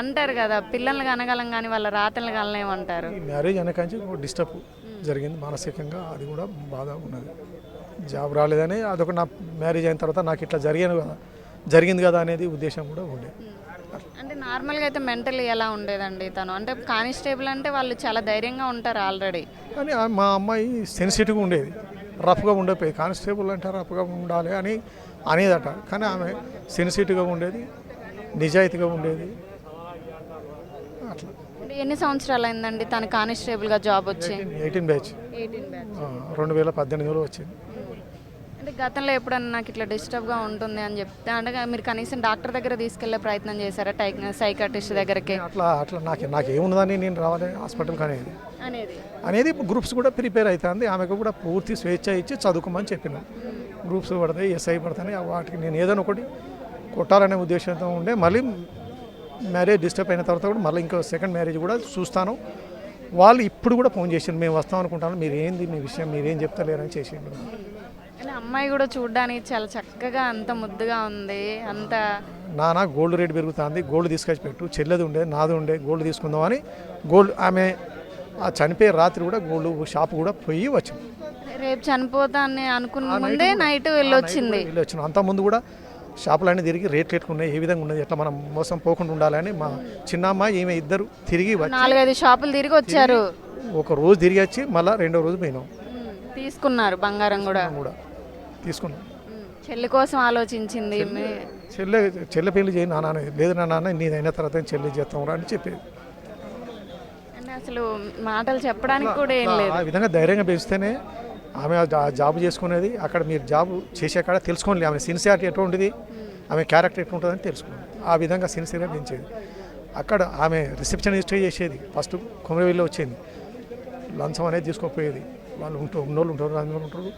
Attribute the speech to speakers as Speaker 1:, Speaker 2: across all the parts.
Speaker 1: అంటారు కదా పిల్లల్ని కనగలం కానీ వాళ్ళ రాతలు కనలేమంటారు.
Speaker 2: ఈ మ్యారేజ్ అనకాంచి డిస్టర్బ్ జరిగింది మానసికంగా అది కూడా బాధ ఉన్నది. జాబ్ రాలేదని అదొక నా మ్యారేజ్ అయిన తర్వాత నాకు ఇట్లా జరిగాను కదా జరిగింది కదా అనేది ఉద్దేశం కూడా ఉండే.
Speaker 1: అంటే నార్మల్గా అయితే మెంటలీ ఎలా ఉండేదండి తను? అంటే కానిస్టేబుల్ అంటే వాళ్ళు చాలా ధైర్యంగా ఉంటారు ఆల్రెడీ.
Speaker 2: కానీ ఆ- మా అమ్మాయి సెన్సిటివ్గా ఉండేది రఫ్గా ఉండకపోయేది. కానిస్టేబుల్ అంటే రఫ్గా ఉండాలి అని అనేదట. కానీ ఆమె సెన్సిటివ్గా ఉండేది నిజాయితీగా ఉండేది.
Speaker 1: అంటే ఎన్ని సంవత్సరాలు అయిందండి తను కానిస్టేబుల్గా జాబ్ వచ్చి
Speaker 2: ఎయిటీన్ బ్యాచ్ రెండు వేల పద్దెనిమిదిలో వచ్చింది.
Speaker 1: అంటే గతంలో ఎప్పుడన్నా నాకు ఇట్లా డిస్టర్బ్గా ఉంటుంది అని చెప్తే అంటే మీరు కనీసం డాక్టర్ దగ్గర తీసుకెళ్ళే ప్రయత్నం చేశారా? టై సైకాట్రిస్ట్ దగ్గరికి?
Speaker 2: అట్లా అట్లా నాకు నాకు ఏమున్నదని నేను రావాలి హాస్పిటల్కి అనేది.
Speaker 1: అనేది.
Speaker 2: అనేది గ్రూప్స్ కూడా ప్రిపేర్ అవుతుంది ఆమెకు కూడా పూర్తి స్వేచ్ఛ ఇచ్చి చదువుకోమని చెప్పిన. గ్రూప్స్ పడతాయి ఎస్ఐ పడతాయి వాటికి నేను ఏదైనా ఒకటి కొట్టాలనే ఉద్దేశంతో ఉండే. మళ్ళీ మ్యారేజ్ డిస్టర్బ్ అయిన తర్వాత కూడా మళ్ళీ ఇంకో సెకండ్ మ్యారేజ్ కూడా చూస్తాను. వాళ్ళు ఇప్పుడు కూడా ఫోన్ చేసిండు మేము వస్తాం అనుకుంటాను మీరు ఏంది మీ విషయం మీరేం చెప్తలేరని చేసిండు.
Speaker 1: అమ్మాయి కూడా చూడడానికి చాలా చక్కగా అంత ముద్దుగా ఉంది అంత
Speaker 2: నాన్న గోల్డ్ రేట్ పెరుగుతుంది గోల్డ్ తీసుకొచ్చి పెట్టు చెల్లెది ఉండే నాది ఉండే గోల్డ్ తీసుకుందామని గోల్డ్ ఆమె ఆ చనిపోయే రాత్రి కూడా గోల్డ్ షాప్ కూడా పోయి వచ్చింది.
Speaker 1: రేపు చనిపోతా అని అనుకున్న ముందే నైట్ వెళ్ళొచ్చింది
Speaker 2: వెళ్ళి వచ్చినాం అంత ముందు కూడా షాపులన్నీ తిరిగి రేట్లు ఎట్టుకున్నాయి ఏ విధంగా ఉన్నది ఎట్లా మనం మోసం పోకుండా ఉండాలని మా చిన్నమ్మ ఈమె ఇద్దరు తిరిగి
Speaker 1: నాలుగైదు షాపులు తిరిగి వచ్చారు.
Speaker 2: ఒక రోజు తిరిగి వచ్చి మళ్ళీ రెండో రోజు పోయినాం.
Speaker 1: తీసుకున్నారు బంగారం కూడా.
Speaker 2: కూడా తీసుకున్నాం.
Speaker 1: చెల్లి కోసం ఆలోచించింది
Speaker 2: చెల్లె చెల్లె పెళ్ళి చేయి నాన్న. లేదు నా నాన్న నీదైన తర్వాత చెల్లి చేస్తాం రా అని చెప్పేది.
Speaker 1: అసలు మాటలు చెప్పడానికి కూడా ఏం లేదు.
Speaker 2: ఆ విధంగా ధైర్యంగా పెంచితేనే ఆమె జాబ్ చేసుకునేది అక్కడ మీరు జాబ్ చేసే కాడ తెలుసుకోండి ఆమె సిన్సియారిటీ ఎటువంటిది ఆమె క్యారెక్టర్ ఎట్లుంటుందని తెలుసుకోండి. ఆ విధంగా సిన్సియర్గా పెంచేది. అక్కడ ఆమె రిసెప్షన్ హిస్టరీ చేసేది ఫస్ట్ కొమరవెల్లి వచ్చేది. లంచం అనేది తీసుకోకపోయేది వాళ్ళు ఉంటారు ఉన్నోళ్ళు ఉంటారు అందులో ఉంటారు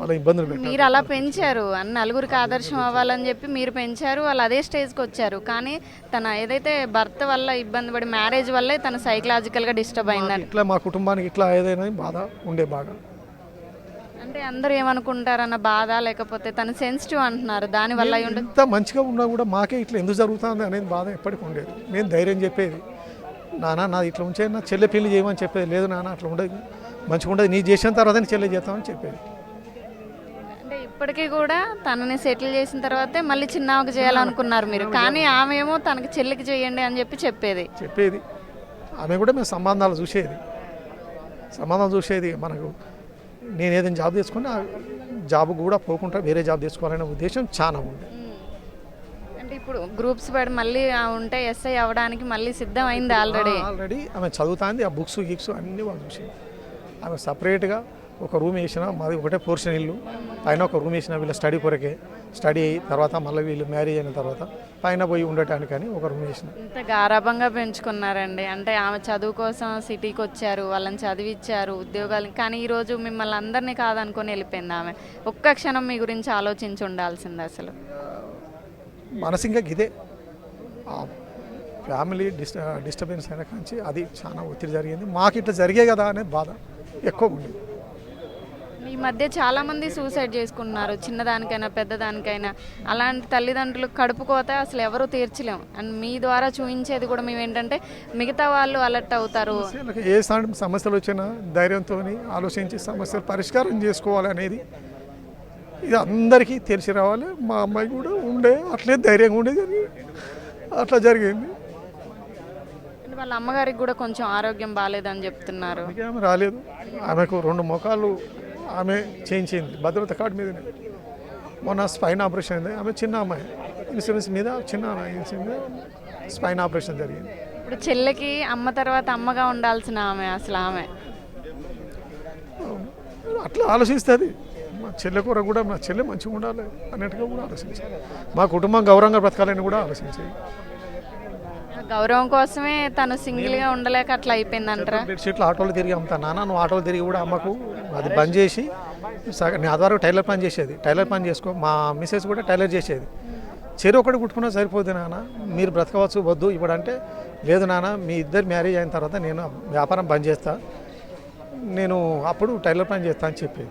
Speaker 2: వాళ్ళ ఇబ్బందులు పెట్టారు.
Speaker 1: మీరు అలా పెంచారు. అన్న నలుగురికి ఆదర్శం అవ్వాలని చెప్పి మీరు పెంచారు వాళ్ళు అదే స్టేజ్కి వచ్చారు. కానీ తన ఏదైతే భర్త వల్ల ఇబ్బంది పడి మ్యారేజ్ వల్లే తన సైకలాజికల్గా డిస్టర్బ్ అయిందని.
Speaker 2: ఇట్లా మా కుటుంబానికి ఇట్లా ఏదైనా బాధ ఉండే బాగా.
Speaker 1: అంటే అందరూ ఏమనుకుంటారన్న బాధ లేకపోతే తను సెన్సిటివ్ అంటున్నారు. దాని వల్ల
Speaker 2: ఎంత మంచిగా ఉన్నా కూడా మాకే ఇట్లా ఎందుకు జరుగుతుంది అనేది బాధ ఎప్పటికీ ఉండేది. నేను ధైర్యం చెప్పేది నాన్న నాది ఇట్లా ఉంచే నా చెల్లె పెళ్ళి చేయమని చెప్పేది లేదు నాన్న అట్లా ఉండదు. మంచిగా ఉండదు నీ చేసిన తర్వాత చెల్లె చేస్తామని చెప్పేది.
Speaker 1: అంటే ఇప్పటికీ కూడా తనని సెటిల్ చేసిన తర్వాతే మళ్ళీ చిన్నవకి చేయాలనుకున్నారు మీరు. కానీ ఆమె ఏమో తనకి చెల్లికి చేయండి అని చెప్పి చెప్పేది.
Speaker 2: చెప్పేది. ఆమె కూడా మేము సంబంధాలు చూసేది. సంబంధాలు చూసేది మనకు నేను ఏదైనా జాబ్ తీసుకుని ఆ జాబ్ కూడా పోకుండా వేరే జాబ్ తీసుకోవాలనే ఉద్దేశం చాలా ఉంది.
Speaker 1: అంటే ఇప్పుడు గ్రూప్స్ పడి మళ్ళీ ఆ ఉంటే ఎస్ఐ అవ్వడానికి మళ్ళీ సిద్ధం అయింది ఆల్రెడీ.
Speaker 2: ఆల్రెడీ ఆమె చదువుతాంది ఆ బుక్స్ గిక్స్ అన్నీ వాళ్ళు చూసింది. ఆమె సపరేట్గా ఒక రూమ్ వేసిన మాది ఒకటే పోర్షన్ ఇల్లు. పైన ఒక రూమ్ వేసిన వీళ్ళ స్టడీ కొరకే. స్టడీ అయ్యి తర్వాత మళ్ళీ వీళ్ళు మ్యారేజ్ అయిన తర్వాత పైన పోయి ఉండటానికని ఒక రూమ్ వేసిన.
Speaker 1: ఇంత గారాభంగా పెంచుకున్నారండి. అంటే ఆమె చదువు కోసం సిటీకి వచ్చారు వాళ్ళని చదివిచ్చారు ఉద్యోగాలు. కానీ ఈరోజు మిమ్మల్ని అందరినీ కాదనుకొని వెళ్ళిపోయింది ఆమె. ఒక్క క్షణం మీ గురించి ఆలోచించి ఉండాల్సింది అసలు.
Speaker 2: మనసు ఇంకా ఇదే ఫ్యామిలీ డిస్ డిస్టర్బెన్స్ అయిన కాంచి అది చాలా ఒత్తిడి జరిగింది. మాకు ఇట్లా జరిగే కదా అనే బాధ ఎక్కువ ఉంది
Speaker 1: ఈ మధ్య చాలా మంది సూసైడ్ చేసుకుంటున్నారు. చిన్నదానికైనా పెద్దదానికైనా. అలాంటి తల్లిదండ్రులు కడుపు కోత అసలు ఎవరు తీర్చలేం. అండ్ మీ ద్వారా చూపించేది కూడా మేము ఏంటంటే మిగతా వాళ్ళు అలర్ట్ అవుతారు.
Speaker 2: ఏ సమ- సమస్యలు వచ్చినా ధైర్యంతో ఆలోచించి సమస్యలు పరిష్కారం చేసుకోవాలి అనేది ఇది అందరికీ తెలిసి రావాలి. మా అమ్మాయి కూడా ఉండే అట్లే ధైర్యంగా ఉండేది. అట్లా జరిగింది.
Speaker 1: వాళ్ళ అమ్మగారికి కూడా కొంచెం ఆరోగ్యం బాగాలేదని చెప్తున్నారు.
Speaker 2: రాలేదు. ఆమెకు రెండు ముఖాలు ఆమె చేయించింది. భద్రత కార్డు మీదనే. మొన్న స్పైన్ ఆపరేషన్ అయింది. ఆమె చిన్న అమ్మాయి. ఇన్సూరెన్స్ మీద చిన్న ఇన్సూరెన్స్ మీద స్పైన్ ఆపరేషన్ జరిగింది.
Speaker 1: ఇప్పుడు చెల్లెకి అమ్మ తర్వాత అమ్మగా ఉండాల్సిన ఆమె అసలు ఆమె.
Speaker 2: అట్లా ఆలోచిస్తుంది మా చెల్లె కూర కూడా మా చెల్లె మంచిగా ఉండాలి అన్నట్టుగా కూడా ఆలోచించాలి. మా కుటుంబం గౌరవంగా బ్రతకాలని కూడా ఆలోచించాలి.
Speaker 1: గౌరవం కోసమే తను సింగిల్గా ఉండలేక అట్లా అయిపోయింది అంటారా
Speaker 2: బెడ్షీట్లు ఆటోలు తిరిగి అమ్ముతా నాన్న నువ్వు ఆటోలు తిరిగి కూడా అమ్మకు అది బంద్ చేసి సగ- నేను ఆధారం టైలర్ పని చేసేది. టైలర్ పని చేసుకో మా మిస్సెస్ కూడా టైలర్ చేసేది. చెరు ఒకటి కుట్టుకున్నా సరిపోద్ది నాన్న మీరు బ్రతకవచ్చు వద్దు ఇప్పుడంటే లేదు నాన్న మీ ఇద్దరు మ్యారేజ్ అయిన తర్వాత నేను వ్యాపారం బంద్ చేస్తా నేను అప్పుడు టైలర్ పని చేస్తా అని చెప్పేది.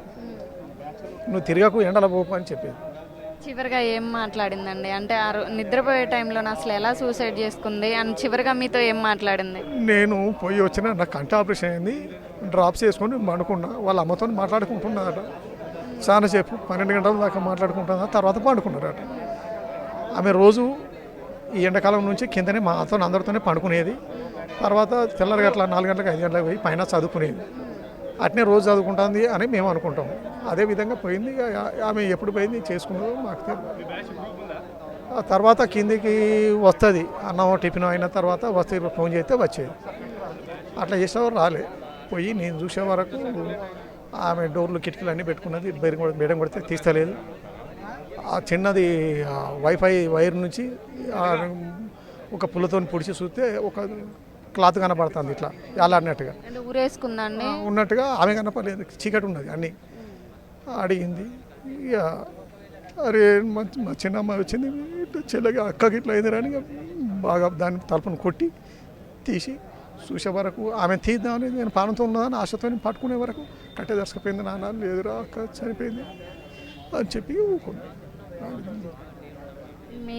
Speaker 2: నువ్వు తిరగకు ఎండల పోపు అని చెప్పేది.
Speaker 1: చివరిగా ఏం మాట్లాడిందండి? అంటే ఆ రో- నిద్రపోయే టైంలో అసలు ఎలా సూసైడ్ చేసుకుంది? అండ్ చివరిగా మీతో ఏం మాట్లాడింది?
Speaker 2: నేను పోయి వచ్చిన నాకు కంట ఆపరేషన్ అయింది. డ్రాప్స్ చేసుకొని పండుకున్నా. వాళ్ళ అమ్మతో మాట్లాడుకుంటున్నారట. చాలాసేపు పన్నెండు గంటల దాకా మాట్లాడుకుంటున్నా. తర్వాత పండుకున్నారట. ఆమె రోజు ఈ ఎండాకాలం నుంచి కిందనే మాతో అందరితోనే పండుకునేది. తర్వాత తెల్లరి గట్ల నాలుగు గంటలకు ఐదు గంటలకు పోయి పైన చదువుకునేది. అట్నే రోజు చదువుకుంటుంది అని మేము అనుకుంటాం. అదే విధంగా పోయింది ఇక ఆమె ఎప్పుడు పోయింది చేసుకున్నదో మాకు తెలియదు ఆ తర్వాత కిందికి వస్తుంది అన్నం టిఫిన్ అయిన తర్వాత వస్తే ఫోన్ చేస్తే వచ్చేది. అట్లా చేసేవారు రాలే. పోయి నేను చూసే వరకు ఆమె డోర్లు కిటికీలు అన్నీ పెట్టుకున్నది బెరం బెడం కొడితే తీస్తలేదు. ఆ చిన్నది వైఫై వైర్ నుంచి ఒక పుల్లతో పొడిచి చూస్తే ఒక క్లాత్ కనబడుతుంది ఇట్లా అన్నట్టుగా.
Speaker 1: ఊరేసుకుందండి
Speaker 2: ఉన్నట్టుగా ఆమె కనపడలేదు చీకటి ఉన్నది అన్నీ. అడిగింది ఇక అరే మా మా చిన్నమ్మ వచ్చింది ఇట్లా చెల్లగా అక్కకి ఇట్లా అయింది అని బాగా దాన్ని తలుపును కొట్టి తీసి చూసే వరకు ఆమె తీద్దామని నేను పానంతో ఉన్నదని ఆశతో పట్టుకునే వరకు కట్టె దర్శకపోయింది నాన్న లేదురా అక్క చనిపోయింది అని చెప్పి ఊరుకున్నాను
Speaker 1: మీ